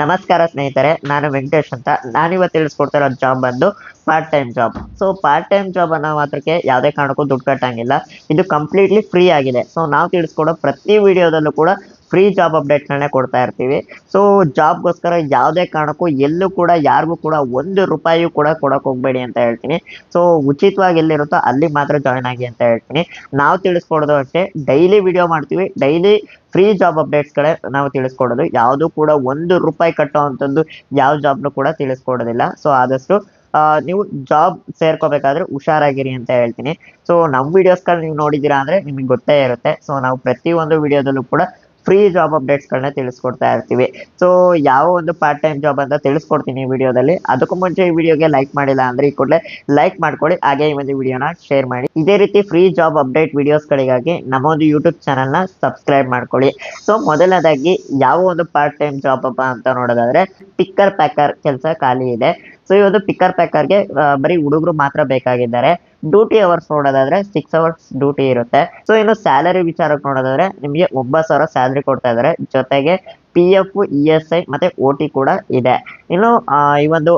ನಮಸ್ಕಾರ ಸ್ನೇಹಿತರೆ, ನಾನು ವೆಂಕಟೇಶ್ ಅಂತ. ನಾನಿವತ್ತು ತಿಳಿಸ್ಕೊಡ್ತಿರೋ ಜಾಬ್ ಬಂದು part time job so part time job ಅನ್ನೋ ಮಾತ್ರಕ್ಕೆ ಯಾವುದೇ ಕಾರಣಕ್ಕೂ ದುಡ್ಡು ಕಟ್ಟಂಗಿಲ್ಲ. ಇದು ಕಂಪ್ಲೀಟ್ಲಿ ಫ್ರೀ ಆಗಿದೆ. ಸೊ ನಾವು ತಿಳಿಸ್ಕೊಡೋ ಪ್ರತಿ ವಿಡಿಯೋದಲ್ಲೂ ಕೂಡ ಫ್ರೀ ಜಾಬ್ ಅಪ್ಡೇಟ್ಗಳನ್ನೇ ಕೊಡ್ತಾ ಇರ್ತೀವಿ. ಸೊ ಜಾಬ್ಗೋಸ್ಕರ ಯಾವುದೇ ಕಾರಣಕ್ಕೂ ಎಲ್ಲೂ ಕೂಡ ಯಾರಿಗೂ ಕೂಡ ಒಂದು ರೂಪಾಯಿಯೂ ಕೂಡ ಕೊಡಕ್ಕೆ ಹೋಗ್ಬೇಡಿ ಅಂತ ಹೇಳ್ತೀನಿ. ಸೊ ಉಚಿತವಾಗಿ ಎಲ್ಲಿರುತ್ತೋ ಅಲ್ಲಿ ಮಾತ್ರ ಜಾಯ್ನ್ ಆಗಿ ಅಂತ ಹೇಳ್ತೀನಿ. ನಾವು ತಿಳಿಸ್ಕೊಡೋದು ಅಷ್ಟೇ ಡೈಲಿ ವಿಡಿಯೋ ಮಾಡ್ತೀವಿ ಡೈಲಿ ಫ್ರೀ ಜಾಬ್ ಅಪ್ಡೇಟ್ಸ್ಗಳೇ ನಾವು ತಿಳಿಸ್ಕೊಡೋದು. ಯಾವುದು ಕೂಡ ಒಂದು ರೂಪಾಯಿ ಕಟ್ಟೋ ಅಂತಂದು ಯಾವ ಜಾಬ್ನು ಕೂಡ ತಿಳಿಸ್ಕೊಡೋದಿಲ್ಲ. ಸೊ ಆದಷ್ಟು ನೀವು ಜಾಬ್ ಸೇರ್ಕೋಬೇಕಾದ್ರೆ ಹುಷಾರಾಗಿರಿ ಅಂತ ಹೇಳ್ತೀನಿ. ಸೊ ನಮ್ಮ ವಿಡಿಯೋಸ್ಗಳು ನೀವು ನೋಡಿದ್ದೀರಾ ಅಂದರೆ ನಿಮಗೆ ಗೊತ್ತೇ ಇರುತ್ತೆ. ಸೊ ನಾವು ಪ್ರತಿಯೊಂದು ವಿಡಿಯೋದಲ್ಲೂ ಕೂಡ ಫ್ರೀ ಜಾಬ್ ಅಪ್ಡೇಟ್ಸ್ಗಳನ್ನ ತಿಳಿಸ್ಕೊಡ್ತಾ ಇರ್ತೀವಿ. ಸೊ ಯಾವ ಒಂದು ಪಾರ್ಟ್ ಟೈಮ್ ಜಾಬ್ ಅಂತ ತಿಳಿಸ್ಕೊಡ್ತೀನಿ ಈ ವಿಡಿಯೋದಲ್ಲಿ. ಅದಕ್ಕೂ ಮುಂಚೆ ಈ ವಿಡಿಯೋಗೆ ಲೈಕ್ ಮಾಡಿಲ್ಲ ಅಂದ್ರೆ ಈ ಕೂಡಲೇ ಲೈಕ್ ಮಾಡ್ಕೊಳ್ಳಿ. ಹಾಗೆ ಈ ಒಂದು ವಿಡಿಯೋನ ಶೇರ್ ಮಾಡಿ. ಇದೇ ರೀತಿ ಫ್ರೀ ಜಾಬ್ ಅಪ್ಡೇಟ್ ವಿಡಿಯೋಸ್ಗಳಿಗಾಗಿ ನಮ್ಮ ಒಂದು ಯೂಟ್ಯೂಬ್ ಚಾನಲ್ನ ಸಬ್ಸ್ಕ್ರೈಬ್ ಮಾಡ್ಕೊಳ್ಳಿ. ಸೊ ಮೊದಲನೇದಾಗಿ ಯಾವ ಒಂದು ಪಾರ್ಟ್ ಟೈಮ್ ಜಾಬ್ ಅಪ್ಪ ಅಂತ ನೋಡೋದಾದ್ರೆ ಪಿಕ್ಕರ್ ಪ್ಯಾಕರ್ ಕೆಲಸ ಖಾಲಿ ಇದೆ. ಸೊ ಈ ಒಂದು ಪಿಕ್ಕರ್ ಪ್ಯಾಕರ್ಗೆ ಬರೀ ಹುಡುಗರು ಮಾತ್ರ ಬೇಕಾಗಿದ್ದಾರೆ. ಡ್ಯೂಟಿ ಅವರ್ಸ್ ನೋಡೋದಾದ್ರೆ ಸಿಕ್ಸ್ ಅವರ್ಸ್ ಡ್ಯೂಟಿ ಇರುತ್ತೆ. ಸೊ ಇನ್ನು ಸ್ಯಾಲರಿ ವಿಚಾರಕ್ಕೆ ನೋಡೋದಾದ್ರೆ ನಿಮಗೆ ಒಂಬತ್ತು ಸಾವಿರ ಸ್ಯಾಲರಿ ಕೊಡ್ತಾ ಇದ್ದಾರೆ. ಜೊತೆಗೆ P F E S I ಮತ್ತೆ ಓ ಟಿ ಕೂಡ ಇದೆ. ಇನ್ನು ಈ ಒಂದು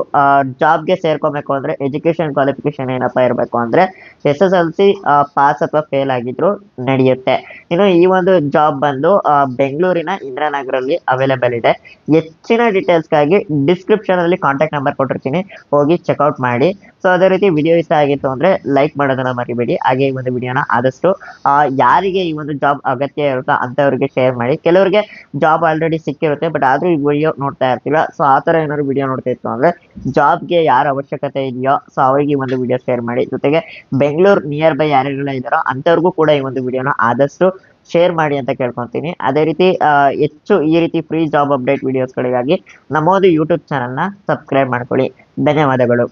ಜಾಬ್ಗೆ ಸೇರ್ಕೋಬೇಕು ಅಂದ್ರೆ ಎಜುಕೇಶನ್ ಕ್ವಾಲಿಫಿಕೇಶನ್ ಏನಪ್ಪ ಇರಬೇಕು ಅಂದ್ರೆ S S L C pass ಅಥವಾ ಫೇಲ್ ಆಗಿದ್ರು ನಡೆಯುತ್ತೆ. ಇನ್ನು ಈ ಒಂದು ಜಾಬ್ ಬಂದು ಬೆಂಗಳೂರಿನ ಇಂದಿರಾನಗರಲ್ಲಿ ಅವೈಲೇಬಲ್ ಇದೆ. ಹೆಚ್ಚಿನ ಡೀಟೇಲ್ಸ್ಗಾಗಿ ಡಿಸ್ಕ್ರಿಪ್ಷನ್ ಅಲ್ಲಿ ಕಾಂಟ್ಯಾಕ್ಟ್ ನಂಬರ್ ಕೊಟ್ಟಿರ್ತೀನಿ. ಹೋಗಿ ಚೆಕ್ಔಟ್ ಮಾಡಿ. ಸೊ ಅದೇ ರೀತಿ ವಿಡಿಯೋ ಇಷ್ಟ ಆಗಿತ್ತು ಅಂದ್ರೆ ಲೈಕ್ ಮಾಡೋದನ್ನ ಮರಿಬೇಡಿ. ಹಾಗೆ ಈ ಒಂದು ವಿಡಿಯೋನ ಆದಷ್ಟು ಯಾರಿಗೆ ಈ ಒಂದು ಜಾಬ್ ಅಗತ್ಯ ಇರುತ್ತೋ ಅಂಥವ್ರಿಗೆ ಶೇರ್ ಮಾಡಿ. ಕೆಲವರಿಗೆ ಜಾಬ್ ಆಲ್ರೆಡಿ ಸಿಕ್ಕಿರುತ್ತೆ ಬಟ್ ಆದ್ರೂ ಈ ವಿಡಿಯೋ ನೋಡ್ತಾ ಇರ್ತಿಲ್ಲ ಸೊ ಆ ಥರ ಏನಾದ್ರು ವಿಡಿಯೋ ನೋಡ್ತಾ ಇತ್ತು ಅಂದ್ರೆ ಜಾಬ್ಗೆ ಯಾರ ಅವಶ್ಯಕತೆ ಇದೆಯೋ ಸೊ ಅವರಿಗೆ ಈ ಒಂದು ವಿಡಿಯೋ ಶೇರ್ ಮಾಡಿ. ಜೊತೆಗೆ ಬೆಂಗಳೂರು ನಿಯರ್ ಬೈ ಯಾರ್ಯಾರೆಲ್ಲ ಇದ್ದಾರೋ ಅಂಥವ್ರಿಗೂ ಕೂಡ ಈ ಒಂದು ವಿಡಿಯೋನ ಆದಷ್ಟು ಶೇರ್ ಮಾಡಿ ಅಂತ ಕೇಳ್ಕೊತೀನಿ. ಅದೇ ರೀತಿ ಹೆಚ್ಚು ಈ ರೀತಿ ಫ್ರೀ ಜಾಬ್ ಅಪ್ಡೇಟ್ ವಿಡಿಯೋಸ್ಗಳಿಗಾಗಿ ನಮ್ಮದು ಯೂಟ್ಯೂಬ್ ಚಾನಲ್ನ ಸಬ್ಸ್ಕ್ರೈಬ್ ಮಾಡ್ಕೊಳ್ಳಿ. ಧನ್ಯವಾದಗಳು.